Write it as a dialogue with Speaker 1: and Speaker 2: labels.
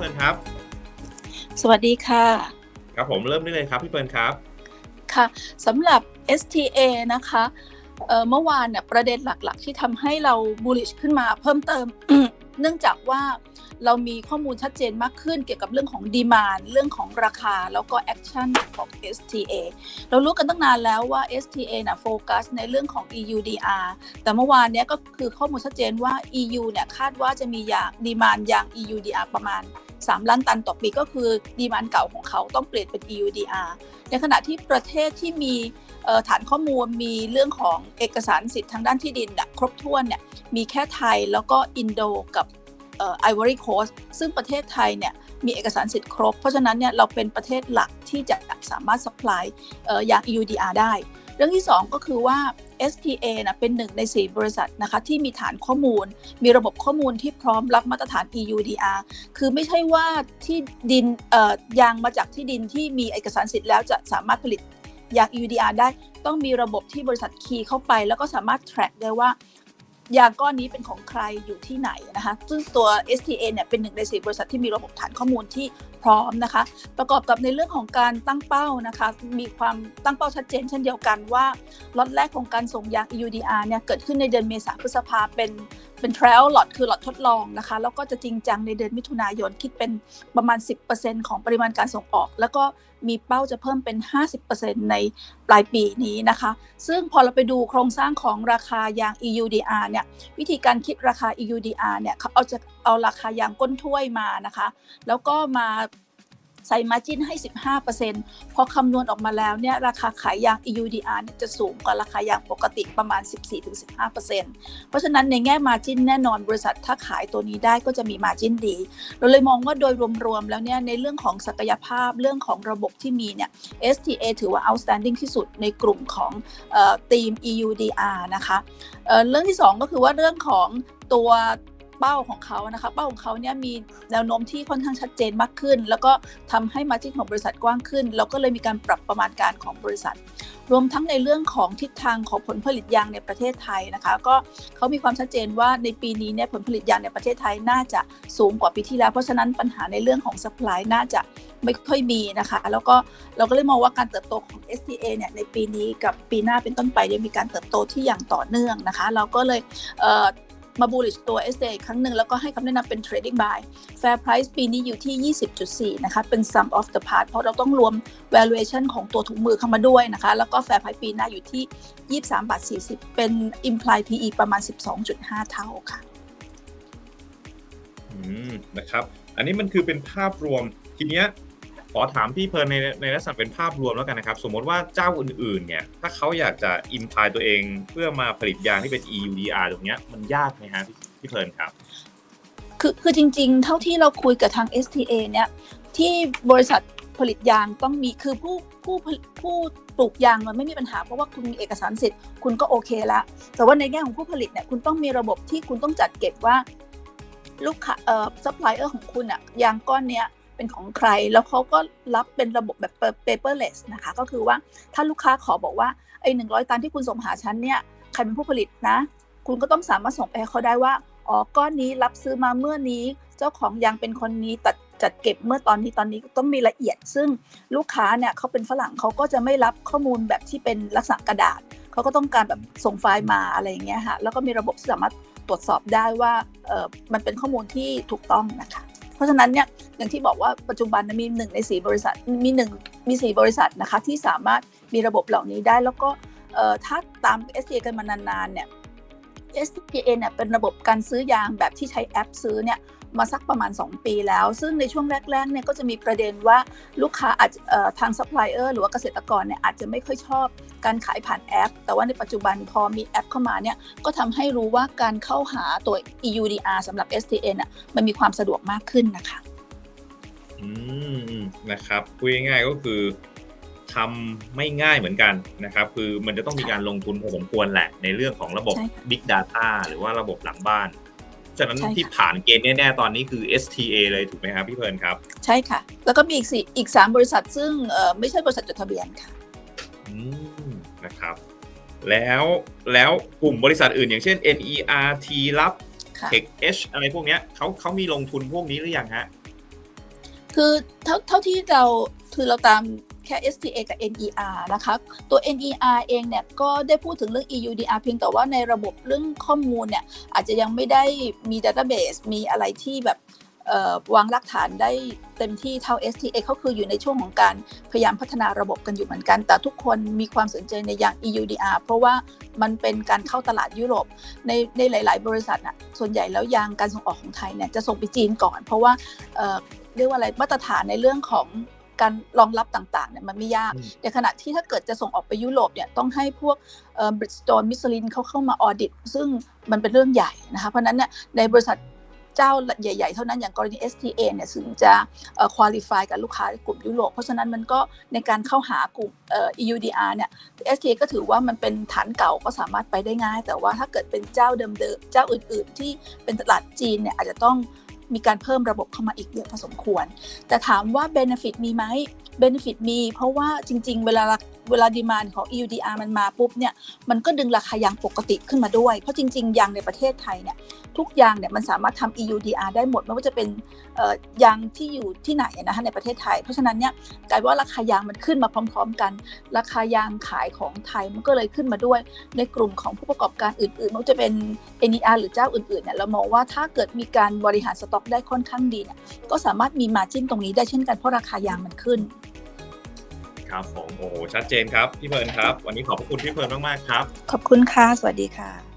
Speaker 1: เฟิร์นครับ
Speaker 2: สวัสดีค่ะ
Speaker 1: ครับผมเริ่มได้เลยครับพี่เฟิร์นครับ
Speaker 2: ค่ะสำหรับ STA นะคะเอ่อเมื่อวานเนี่ยประเด็นหลักๆ ที่ทำให้เรา bullish ขึ้นมาเพิ่มเติม เนื่องจากว่าเรามีข้อมูลชัดเจนมากขึ้นเกี่ยวกับเรื่องของดีมานเรื่องของราคาแล้วก็แอคชั่นของ STA เรารู้กันตั้งนานแล้วว่า STA นะโฟกัสในเรื่องของ EUDR แต่เมื่อวานเนี้ยก็คือข้อมูลชัดเจนว่า EU เนี่ยคาดว่าจะมียางดีมานยาง EUDR ประมาณ 3 ล้านตันต่อปีก็คือดีมานเก่าของเขาต้องเปลี่ยนเป็น EUDR ในขณะที่ประเทศที่มีฐานข้อมูลมีเรื่องของเอกสารสิทธิ์ทางด้านที่ดินนะครบถ้วนเนี่ยมีแค่ไทยแล้วก็อินโดกับไอวอรี่โคสซึ่งประเทศไทยเนี่ยมีเอกสารสิทธิ์ครบ เพราะฉะนั้นเนี่ยเราเป็นประเทศหลักที่จะสามารถ supply ยาง EUDR ได้ เรื่องที่ 2 ก็คือว่า STA นะเป็นหนึ่งใน 4 บริษัทนะคะที่มีฐานข้อมูล มีระบบข้อมูลที่พร้อมรับมาตรฐาน EUDR คือไม่ใช่ว่าที่ดินยางมาจากที่ดินที่มีเอกสารสิทธิ์แล้วจะสามารถผลิตยาง EUDR ได้ ต้องมีระบบที่บริษัทคีย์เข้าไป แล้วก็สามารถ track ได้ว่า ยางก้อนนี้เป็นของใครอยู่ที่ไหนนะคะซึ่งตัว STA เนี่ยเป็นหนึ่งในสี่บริษัทที่มีระบบฐานข้อมูลที่พร้อมนะคะ ประกอบกับในเรื่องของการตั้งเป้านะคะ มีความตั้งเป้าชัดเจนเช่นเดียวกันว่าล็อตแรกของการส่งยาง EUDR เนี่ยเกิดขึ้นในเดือนเมษาพฤษภาเป็น เป็น trial lot คือล็อตทดลองนะคะ แล้วก็จะจริงจังในเดือนมิถุนายนคิดเป็นประมาณ 10%ของปริมาณการส่งออก แล้วก็มีเป้าจะเพิ่มเป็น 50%ในปลายปีนี้นะคะ ซึ่งพอเราไปดูโครงสร้างของราคายาง EUDR เนี่ยวิธีการคิดราคา EUDR เนี่ยเขาเอาจะเอาราคายางก้นถ้วยมานะคะ แล้วก็มา ใส่มาจิ้นให้ 15%พอคำนวณออกมาแล้วเนี่ยราคาขายยาง EUDR เนี่ยจะสูงกว่าราคายางปกติประมาณ 14-15%เพราะฉะนั้นในแง่มาจิ้นแน่นอนบริษัทถ้าขายตัวนี้ได้ก็จะมีมาจิ้นดี เราเลยมองว่าโดยรวมๆแล้วเนี่ยในเรื่องของศักยภาพเรื่องของระบบที่มีเนี่ย STA ถือว่า outstanding ที่สุดในกลุ่มของออทีม EUDR นะคะเเรื่องที่ 2 ก็คือว่าเรื่องของตัว เป้าของเขานะคะ เป้าของเขาเนี่ยมีแนวโน้มที่ค่อนข้างชัดเจนมากขึ้น แล้วก็ทำให้มาจิ้นของบริษัทกว้างขึ้นแล้วก็เลยมีการปรับประมาณการของบริษัท รวมทั้งในเรื่องของทิศทางของผลผลิตยางในประเทศไทยนะคะ ก็เขามีความชัดเจนว่าในปีนี้เนี่ยผลผลิตยางในประเทศไทยน่าจะสูงกว่าปีที่แล้ว เพราะฉะนั้นปัญหาในเรื่องของ supply น่าจะไม่ค่อยมีนะคะ แล้วก็เราก็เลยมองว่าการเติบโตของ STA เนี่ยในปีนี้กับปีหน้าเป็นต้นไปเนี่ยมีการเติบโตที่อย่างต่อเนื่องนะคะ เราก็เลยเมาบูลลิชตัว STA อีกครั้งหนึ่งแล้วก็ให้คำแนะนำเป็น trading buy fair price ปีนี้อยู่ที่ 20.4 นะคะ เป็น sum of the part เพราะเราต้องรวม valuation ของตัวถุงมือเข้ามาด้วยนะคะ แล้วก็ fair price ปีหน้าอยู่ที่ 23บาท40 เป็น imply PE ประมาณ 12.5 เท่าค่ะ
Speaker 1: อืมนะครับ อันนี้มันคือเป็นภาพรวมทีเนี้ย ขอถามพี่เพลินในในลักษณะเป็นภาพรวมแล้วกันนะครับ สมมติว่าเจ้าอื่นๆเนี่ยถ้าเขาอยากจะอินพายตัวเองเพื่อมาผลิตยางที่เป็น EUDR ตรงเนี้ยมันยากไหมฮะพี่พี่เพลินครับ
Speaker 2: คือคือจริงๆ เท่าที่เราคุยกับทาง STA เนี่ยที่บริษัทผลิตยางต้องมีคือผู้ผู้ผู้ปลูกยางมันไม่มีปัญหาเพราะว่าคุณมีเอกสารสิทธิ์คุณก็โอเคแล้วแต่ว่าในแง่ของผู้ผลิตเนี่ยคุณต้องมีระบบที่คุณต้องจัดเก็บว่าลูกค้าเอ่อซัพพลายเออร์ของคุณอะยางก้อนเนี้ย เป็นของใคร แล้วเขาก็รับเป็นระบบแบบ paperless นะคะ ก็คือว่าถ้าลูกค้าขอบอกว่าไอ้หนึ่งร้อยตันที่คุณส่งหาฉันเนี่ยใครเป็นผู้ผลิตนะ คุณก็ต้องสามารถส่งไปให้เขาได้ว่าอ๋อก้อนนี้รับซื้อมาเมื่อนี้ เจ้าของยางเป็นคนนี้ตัดจัดเก็บเมื่อตอนนี้ตอนนี้ต้องมีละเอียด ซึ่งลูกค้าเนี่ยเขาเป็นฝรั่งเขาก็จะไม่รับข้อมูลแบบที่เป็นลักษณะกระดาษเขาก็ต้องการแบบส่งไฟล์มาอะไรอย่างเงี้ยค่ะแล้วก็มีระบบที่สามารถตรวจสอบได้ว่าเออมันเป็นข้อมูลที่ถูกต้องนะคะ ราะฉะนั้นเนี่ยอย่างที่บอกว่าปัจจุบันมีหนึ่งในสี่บริษัทมีหนึ่งมีสี่บริษัทนะคะที่สามารถมีระบบเหล่านี้ได้แล้วก็ถ้าตาม STA กันมานานๆเนี่ย STA เนี่ยเป็นระบบการซื้อยางแบบที่ใช้แอปซื้อเนี่ยมาสักประมาณ 2 ปีแล้ว ซึ่งในช่วงแรกๆเนี่ยก็จะมีประเด็นว่าลูกค้าอาจทางซัพพลายเออร์หรือว่าเกษตรกรเนี่ยอาจจะไม่ค่อยชอบการขายผ่านแอป แต่ว่าในปัจจุบันพอมีแอปเข้ามาเนี่ยก็ทำให้รู้ว่าการเข้าหาตัว EUDR สำหรับ STA น่ะมันมีความสะดวกมากขึ้นนะคะ
Speaker 1: อืมนะครับพูดง่ายๆก็คือ ทำไม่ง่ายเหมือนกันนะครับ คือมันจะต้องมีการลงทุนพอสมควรแหละ ในเรื่องของระบบ
Speaker 2: ใช่ค่ะ
Speaker 1: Big Data หรือว่าระบบหลังบ้าน ฉะนั้น
Speaker 2: ใช่ค่ะ
Speaker 1: ที่ผ่านเกณฑ์แน่ ๆ ตอนนี้คือ STA เลยถูกไหมครับพี่เพิร์นครับ
Speaker 2: ใช่ค่ะ แล้วก็มีอีกสี่อีกสามบริษัทซึ่งเอ่อไม่ใช่บริษัทจดทะเบียนค่ะ
Speaker 1: อืมนะครับ แล้วแล้วกลุ่มบริษัทอื่นอย่างเช่น NERT รับ
Speaker 2: ค่ะ
Speaker 1: Tech H อะไรพวกเนี้ยเขาเขามีลงทุนพวกนี้หรือยังฮะ
Speaker 2: คือเท่าเท่าที่เราคือเราตามแค่ STA กับ NER นะคะตัว NER เองเนี่ยก็ได้พูดถึงเรื่อง EUDR เพียงแต่ว่าในระบบเรื่องข้อมูลเนี่ยอาจจะยังไม่ได้มี database มีอะไรที่แบบวางรากฐานได้เต็มที่เท่า STA เขาคืออยู่ในช่วงของการพยายามพัฒนาระบบกันอยู่เหมือนกัน แต่ทุกคนมีความสนใจในอย่าง EUDR เพราะว่ามันเป็นการเข้าตลาดยุโรป ในในหลาย ๆ บริษัทน่ะส่วนใหญ่แล้วยางการส่งออกของไทยเนี่ยจะส่งไปจีนก่อน เพราะว่าเรียกว่าอะไรมาตรฐานในเรื่องของ การรองรับต่างๆเนี่ยมันไม่ยาก
Speaker 1: อืม
Speaker 2: ในขณะที่ถ้าเกิดจะส่งออกไปยุโรปเนี่ยต้องให้พวกบริสโตนมิสลินเขาเข้ามาออดิต ซึ่งมันเป็นเรื่องใหญ่นะคะเพราะฉะนั้นเนี่ยในบริษัทเจ้าใหญ่ ๆ เท่านั้นอย่างกรณี STA เนี่ยถึงจะเอ่อ qualify กับลูกค้ากลุ่มยุโรปเพราะฉะนั้นมันก็ในการเข้าหากลุ่มเอ่อ EUDR เนี่ย STA ก็ถือว่ามันเป็นฐานเก่าก็สามารถไปได้ง่าย แต่ว่าถ้าเกิดเป็นเจ้าเดิมๆเจ้าอื่น ๆ ที่เป็นตลาดจีนเนี่ยอาจจะต้อง มีการเพิ่มระบบเข้ามาอีกเยอะพอสมควร แต่ถามว่า Benefit มีไหม Benefit มี เพราะว่าจริง ๆ เวลาเวลาดีมานของ EUDR มันมาปุ๊บเนี่ยมันก็ดึงราคายางปกติขึ้นมาด้วย เพราะจริง ๆ ยางในประเทศไทยเนี่ยทุกยางเนี่ยมันสามารถทำ EUDR ได้หมดไม่ว่าจะเป็นยางที่อยู่ที่ไหนนะคะในประเทศไทย เพราะฉะนั้นเนี่ยกลายว่าราคายางมันขึ้นมาพร้อม ๆ กัน ราคายางขายของไทยมันก็เลยขึ้นมาด้วย ในกลุ่มของผู้ประกอบการอื่นๆไม่ว่าจะเป็น NER หรือเจ้าอื่นๆเนี่ยเรามองว่าถ้าเกิดมีการบริหารสต็อกได้ค่อนข้างดีเนี่ยก็สามารถมีมาจิ้นตรงนี้ได้เช่นกันเพราะราคายางมันขึ้น
Speaker 1: ครับผมโอ้โหชัดเจนครับพี่เพลินครับ วันนี้ขอบพระคุณพี่เพลินมากๆครับ
Speaker 2: ขอบคุณค่ะ สวัสดีค่ะ